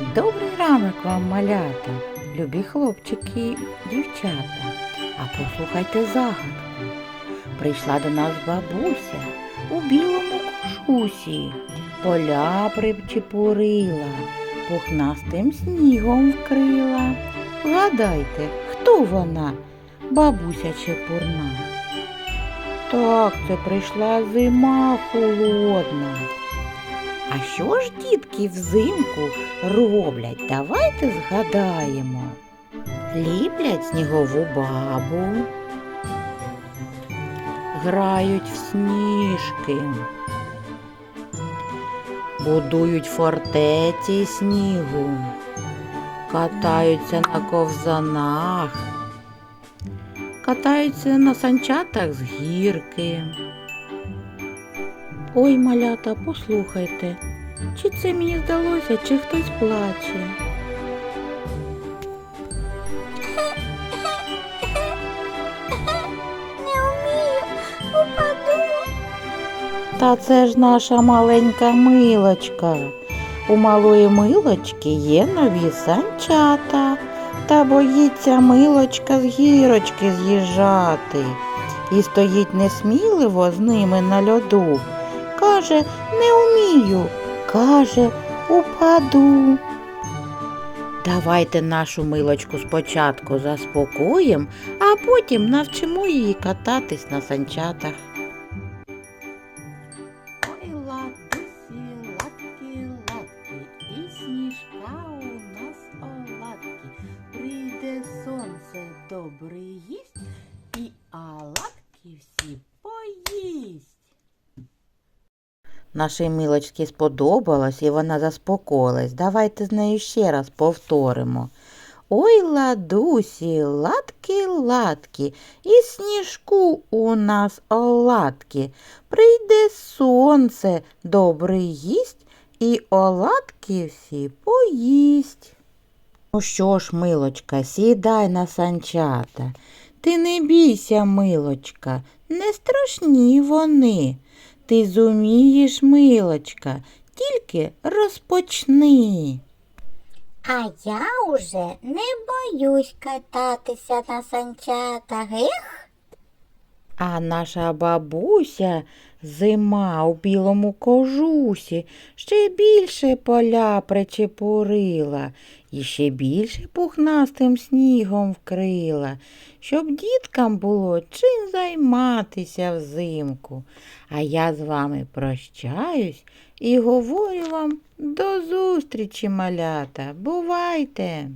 Добрий ранок вам, малята, любі хлопчики дівчата. А послухайте загадку. Прийшла до нас бабуся у білому кошусі, поля причепурила, пухнастим снігом вкрила. Вгадайте, хто вона, бабуся чепурна? Так, це прийшла зима холодна. А що ж дітки взимку роблять? Давайте згадаємо. Ліплять снігову бабу, грають в сніжки, будують фортеці снігу, катаються на ковзанах, катаються на санчатах з гірки. Ой, малята, послухайте, чи це мені здалося, чи хтось плаче? Не вмію, упаду. Та це ж наша маленька милочка. У малої милочки є нові санчата, та боїться милочка з гірочки з'їжджати. І стоїть несміливо з ними на льоду. Каже, не вмію, каже, упаду. Давайте нашу милочку спочатку заспокоїм, а потім навчимо її кататись на санчатах. Нашій милочці сподобалось і вона заспокоїлась. Давайте з нею ще раз повторимо. Ой, ладусі, ладки, ладки, і сніжку у нас оладки. Прийде сонце, добрий їсть, і оладки всі поїсть. Ну що ж, милочка, сідай на санчата. Ти не бійся, милочка, не страшні вони. Ти зумієш, милочка, тільки розпочни. А я уже не боюсь кататися на санчатах. Ех, А наша бабуся зима у білому кожусі ще більше поля причепурила і ще більше пухнастим снігом вкрила, щоб діткам було чим займатися взимку. А я з вами прощаюсь і говорю вам до зустрічі, малята. Бувайте!